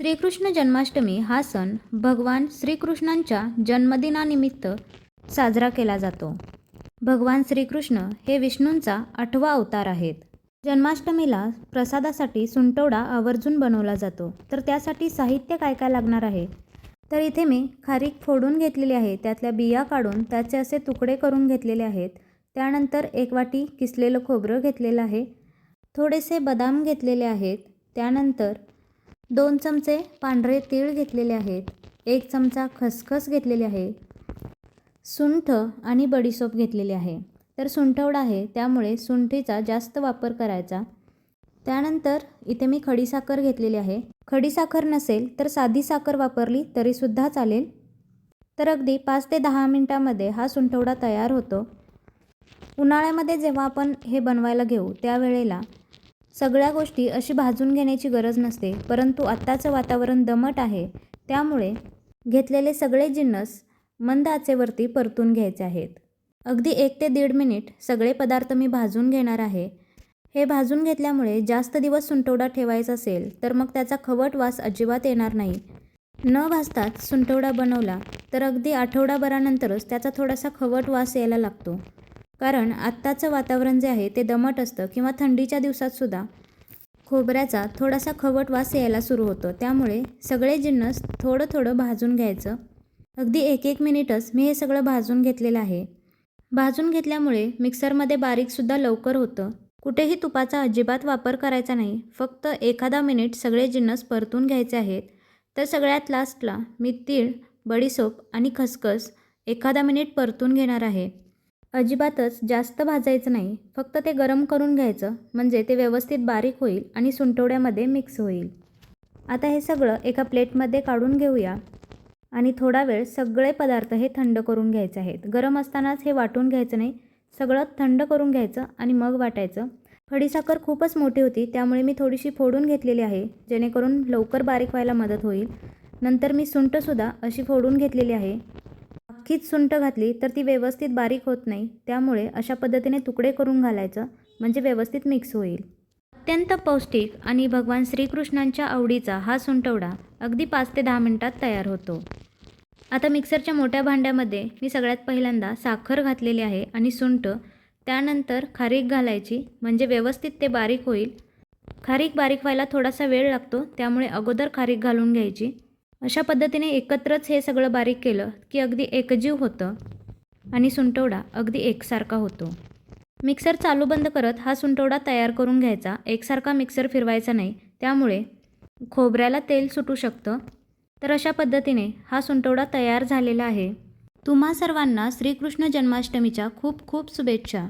श्रीकृष्ण जन्माष्टमी हा सण भगवान श्रीकृष्णांच्या जन्मदिनानिमित्त साजरा केला जातो. भगवान श्रीकृष्ण हे विष्णूंचा आठवा अवतार आहेत. जन्माष्टमीला प्रसादासाठी सुंटवडा आवर्जून बनवला जातो. तर त्यासाठी साहित्य काय काय लागणार आहे? तर इथे मी खारीक फोडून घेतलेली आहे. त्यातल्या बिया काढून त्याचे असे तुकडे करून घेतलेले आहेत. त्यानंतर एक वाटी किसलेलं खोबरं घेतलेलं आहे. थोडेसे बदाम घेतलेले आहेत. त्यानंतर दोन चमचे पांढरे तीळ घेतलेले आहेत. एक चमचा खसखस घेतलेली आहे. सुंठ आणि बडीसोप घेतलेली आहे. तर सुंठवडा आहे त्यामुळे सुंठीचा जास्त वापर करायचा. त्यानंतर इथे मी खडीसाखर घेतलेली आहे. खडीसाखर नसेल तर साधी साखर वापरली तरीसुद्धा चालेल. तर अगदी पाच ते दहा मिनटामध्ये हा सुंठवडा तयार होतो. उन्हाळ्यामध्ये जेव्हा आपण हे बनवायला घेऊ त्यावेळेला सगळ्या गोष्टी अशी भाजून घेण्याची गरज नसते परंतु आत्ताचं वातावरण दमट आहे त्यामुळे घेतलेले सगळे जिन्नस मंद आचेवरती परतून घ्यायचे आहेत. अगदी एक ते दीड मिनिट सगळे पदार्थ मी भाजून घेणार आहे. हे भाजून घेतल्यामुळे जास्त दिवस सुंटवडा ठेवायचा असेल तर मग त्याचा खवट वास अजिबात येणार नाही. न भाजताच सुंटवडा बनवला तर अगदी आठवडाभरानंतरच त्याचा थोडासा खवट वास यायला लागतो. कारण आत्ताचं वातावरण जे आहे ते दमट असतं किंवा थंडीच्या दिवसातसुद्धा खोबऱ्याचा थोडासा खवट वास यायला सुरू होतो. त्यामुळे सगळे जिन्नस थोडं थोडं भाजून घ्यायचं. अगदी एक एक मिनिटच मी हे सगळं भाजून घेतलेलं आहे. भाजून घेतल्यामुळे मिक्सरमध्ये बारीकसुद्धा लवकर होतं. कुठेही तुपाचा अजिबात वापर करायचा नाही. फक्त एखादा मिनिट सगळे जिन्नस परतून घ्यायचे आहेत. तर सगळ्यात लास्टला मी तीळ बडीसोप आणि खसखस एखादा मिनिट परतून घेणार आहे. अजिबातच जास्त भाजायचं नाही. फक्त ते गरम करून घ्यायचं म्हणजे ते व्यवस्थित बारीक होईल आणि सुंटवड्यामध्ये मिक्स होईल. आता हे सगळं एका प्लेटमध्ये काढून घेऊया. आणि थोडा वेळ सगळे पदार्थ हे थंड करून घ्यायचे आहेत. गरम असतानाच हे वाटून घ्यायचं नाही. सगळं थंड करून घ्यायचं आणि मग वाटायचं. खडीसाखर खूपच मोठी होती त्यामुळे मी थोडीशी फोडून घेतलेली आहे जेणेकरून लवकर बारीक व्हायला मदत होईल. नंतर मी सुंठसुद्धा अशी फोडून घेतलेली आहे. अख्खीच सुंठ घातली तर ती व्यवस्थित बारीक होत नाही. त्यामुळे अशा पद्धतीने तुकडे करून घालायचं म्हणजे व्यवस्थित मिक्स होईल. अत्यंत पौष्टिक आणि भगवान श्रीकृष्णांच्या आवडीचा हा सुंटवडा अगदी पाच ते दहा मिनटात तयार होतो. आता मिक्सरच्या मोठ्या भांड्यामध्ये मी सगळ्यात पहिल्यांदा साखर घातलेली आहे आणि सुंठ त्यानंतर खारीक घालायची म्हणजे व्यवस्थित ते बारीक होईल. खारीक बारीक व्हायला थोडासा वेळ लागतो त्यामुळे अगोदर खारीक घालून घ्यायची. अशा पद्धतीने एकत्रच हे सगळं बारीक केलं की अगदी एकजीव होतं आणि सुंटवडा अगदी एकसारखा होतो. मिक्सर चालू बंद करत हा सुंटवडा तयार करून घ्यायचा. एकसारखा मिक्सर फिरवायचा नाही. त्यामुळे खोबऱ्याला तेल सुटू शकतं. तर अशा पद्धतीने हा सुंटवडा तयार झालेला आहे. तुम्हा सर्वांना श्रीकृष्ण जन्माष्टमीच्या खूप खूप शुभेच्छा.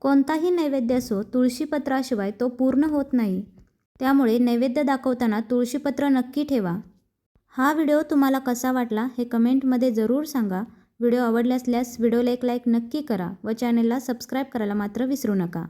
कोणताही नैवेद्य असो तुळशीपत्राशिवाय तो पूर्ण होत नाही. त्यामुळे नैवेद्य दाखवताना तुळशीपत्र नक्की ठेवा. हा व्हिडिओ तुम्हाला कसा वाटला हे कमेंटमध्ये जरूर सांगा. व्हिडिओ आवडल्यासल्यास असल्यास व्हिडिओला एक लाईक नक्की करा व चॅनलला सबस्क्राईब करायला मात्र विसरू नका.